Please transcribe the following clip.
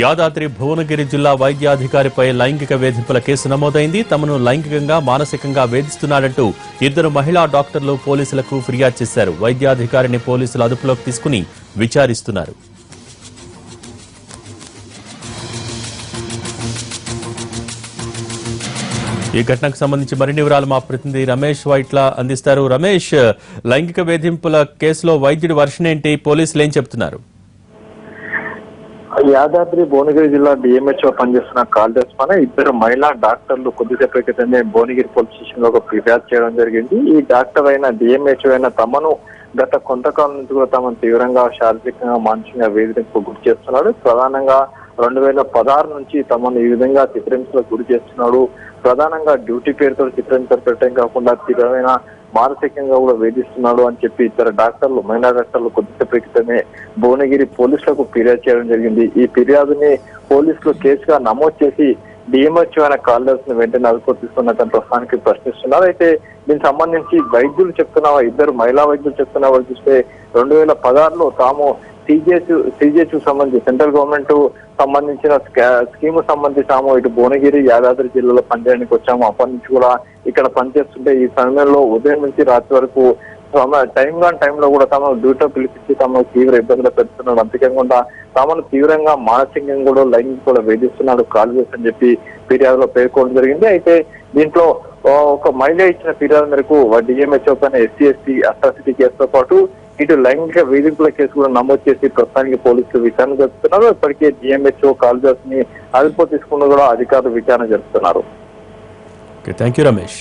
యాదాద్రి భువనగిరి జిల్లా వైద్యాధికారిపై లైంగిక వేధింపుల కేసు నమోదైంది. తమను లైంగికంగా మానసికంగా వేధిస్తున్నాడంటూ ఇద్దరు మహిళా డాక్టర్లు పోలీసులకు ఫిర్యాదు చేశారు. వైద్యాధికారిని పోలీసులు అదుపులోకి తీసుకుని విచారిస్తున్నారు. ఈ ఘటనకు సంబంధించి మరిన్ని వివరాలు మా ప్రతినిధి రమేష్ వైట్ల అందిస్తారు. రమేష్ లైంగిక వేధింపుల కేసులో వైద్యుడి వర్షనేంటి పోలీసులు ఏం చెబుతున్నారు? యాదాద్రి భువనగిరి జిల్లా డిఎంహెచ్ఓ పనిచేస్తున్న కాళిదాస్ పైన ఇద్దరు మహిళా డాక్టర్లు కొద్దిసేపు క్రితమే భువనగిరి పోలీస్ స్టేషన్లో ఒక ఫిర్యాదు చేయడం జరిగింది. ఈ డాక్టర్ అయిన డిఎంహెచ్ఓ అయిన తమను గత కొంతకాలం నుంచి కూడా తమను తీవ్రంగా శారీరకంగా మానసికంగా వేధింపు గురి చేస్తున్నాడు. ప్రధానంగా రెండు వేల పదహారు నుంచి తమను ఈ విధంగా చిత్రహింసలకు గురి చేస్తున్నాడు. ప్రధానంగా డ్యూటీ పేరుతో చిత్రహింసలు పెట్టడం కాకుండా తీవ్రమైన మానసికంగా కూడా వేధిస్తున్నాడు అని చెప్పి ఇద్దరు డాక్టర్లు మహిళా డాక్టర్లు కొద్దిసేపు క్రితమే భువనగిరి పోలీసులకు ఫిర్యాదు చేయడం జరిగింది. ఈ ఫిర్యాదుని పోలీసులు కేసుగా నమోదు చేసి డిఎంహెచ్ అయిన కాలర్స్ని వెంటనే అదుపు తీసుకున్నట్టు ప్రస్తుతానికి ప్రశ్నిస్తున్నారు. అయితే దీనికి సంబంధించి వైద్యులు చెప్తున్న ఇద్దరు మహిళా వైద్యులు చెప్తున్న వాళ్ళు చూస్తే రెండు వేల పదహారులో తాము సిజిహెచ్ సిజిహెచ్ సంబంధించి సెంట్రల్ గవర్నమెంట్ సంబంధించిన స్కీమ్ సంబంధించాము ఇటు భువనగిరి యాదాద్రి జిల్లాలో పనిచేయడానికి వచ్చాము. అప్పటి నుంచి కూడా ఇక్కడ పనిచేస్తుంటే ఈ సమయంలో ఉదయం నుంచి రాత్రి వరకు తమ టైం కాని టైంలో కూడా తమ డ్యూటీ పిలిపించి తమను తీవ్ర ఇబ్బందులు పెడుతున్నాడు అంతేకాకుండా తమను తీవ్రంగా మానసికంగా కూడా లైంగిక కూడా వేధిస్తున్నాడు కాల్ చేసి అని చెప్పి ఫిర్యాదులో పేర్కోవడం జరిగింది. అయితే దీంట్లో ఒక మహిళ ఇచ్చిన ఫిర్యాదు మేరకు డిఎంహెచ్ఓ పైన ఎస్సీ ఎస్టీ అట్రాసిటీ కేసుతో పాటు ఇటు లైంగిక వేధింపుల కేసు కూడా నమోదు చేసి ప్రస్తుతానికి పోలీసులు విచారణ జరుపుతున్నారు. ఇప్పటికే డిఎంహెచ్ఓ కాల్జర్స్ని అదుపులో తీసుకున్న కూడా అధికారులు విచారణ జరుపుతున్నారు. Thank you Ramesh